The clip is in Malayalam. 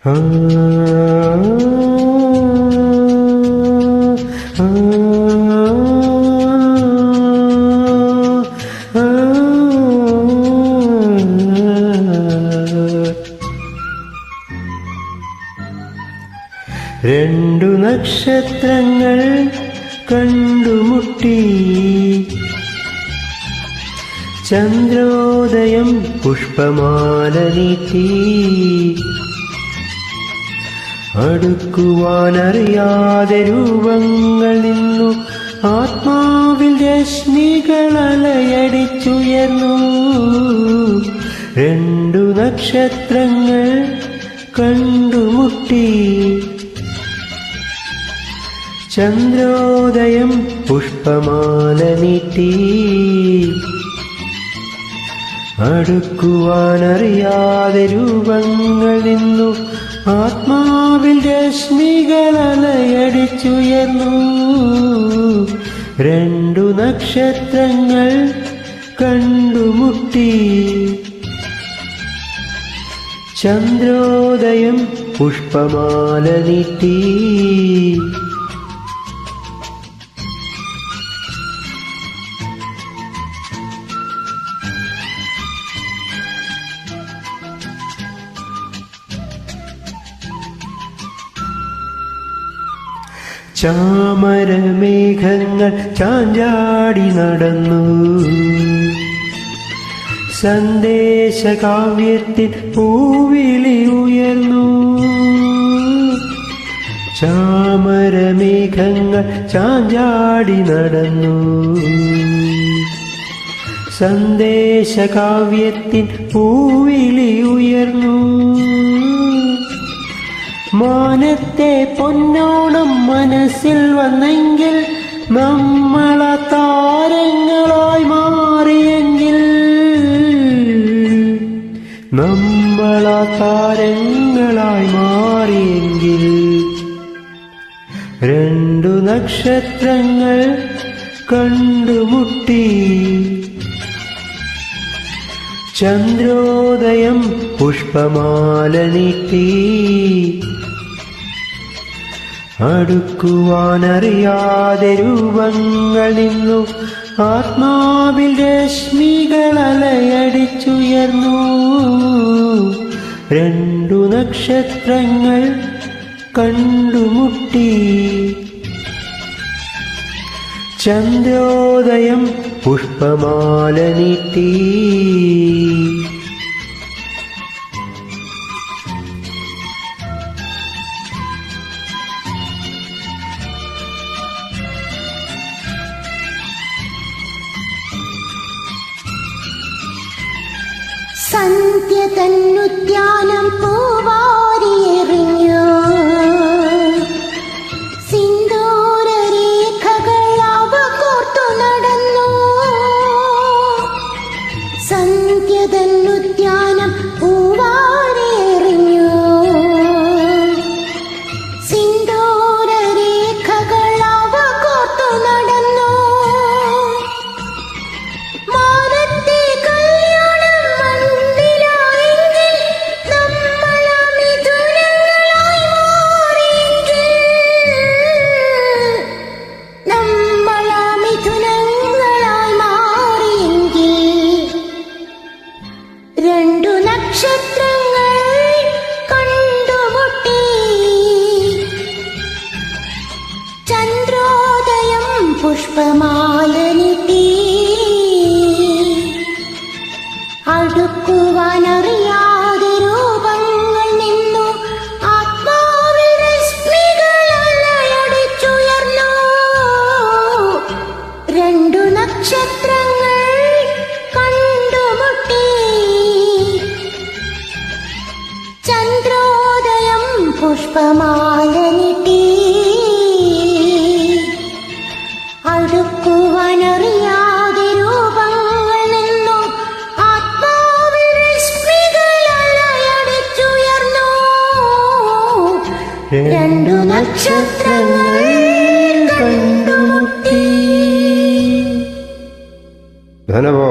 രണ്ടു നക്ഷത്രങ്ങൾ കണ്ടുമുട്ടി. ചന്ദ്രോദയം പുഷ്പമാല നീട്ടി. അടുക്കുവാനറിയാതെ രൂപങ്ങൾ നിന്നു. ആത്മാവിൽ രശ്മികൾ അലയടിച്ചുയർന്നു രണ്ടു നക്ഷത്രങ്ങൾ കണ്ടുമുട്ടി. ചന്ദ്രോദയം പുഷ്പമാല നീട്ടി. അടുക്കുവാനറിയാതെ രൂപങ്ങൾ നിന്നു. ആത്മാവിൽ രശ്മികൾ അലയടിച്ചുയർന്നു രണ്ടു നക്ഷത്രങ്ങൾ കണ്ടുമുട്ടി. ചന്ദ്രോദയം പുഷ്പമാല നീട്ടി. ചാമരമേഘങ്ങൾ ചാഞ്ചാടി നടന്നു. സന്ദേശകാവ്യത്തിൽ പൂവിളി ഉയർന്നു. ചാമരമേഘങ്ങൾ ചാഞ്ചാടി നടന്നു. സന്ദേശകാവ്യത്തിൻ പൂവിളി ഉയർന്നു. മാനത്തെ പൊന്നോണം മനസ്സിൽ വന്നെങ്കിൽ നമ്മള താരങ്ങളായി മാറിയെങ്കിൽ നമ്മള താരങ്ങളായി മാറിയെങ്കിൽ രണ്ടു നക്ഷത്രങ്ങൾ കണ്ടുമുട്ടി. ചന്ദ്രോദയം പുഷ്പമാല നീട്ടി. അടുക്കുവാനറിയാതെ രൂപങ്ങളിന്നു ആത്മാവിൽ രശ്മികൾ അലയടിച്ചുയർന്നു രണ്ടു നക്ഷത്രങ്ങൾ കണ്ടുമുട്ടി. ചന്ദ്രോദയം പുഷ്പമാല നീട്ടി. ಅಂತ್ಯ ತನ್ನುತ್ತ പുഷ്പമാല തീ അടുക്കുവാനറിയാതെ രൂപങ്ങൾ നിന്നു. ആത്മാവിൽ രശ്മികളടിച്ചുയർന്നു രണ്ടു നക്ഷത്രങ്ങൾ കണ്ടുമുട്ടി. ചന്ദ്രോദയം പുഷ്പമാല ಅನುಭವ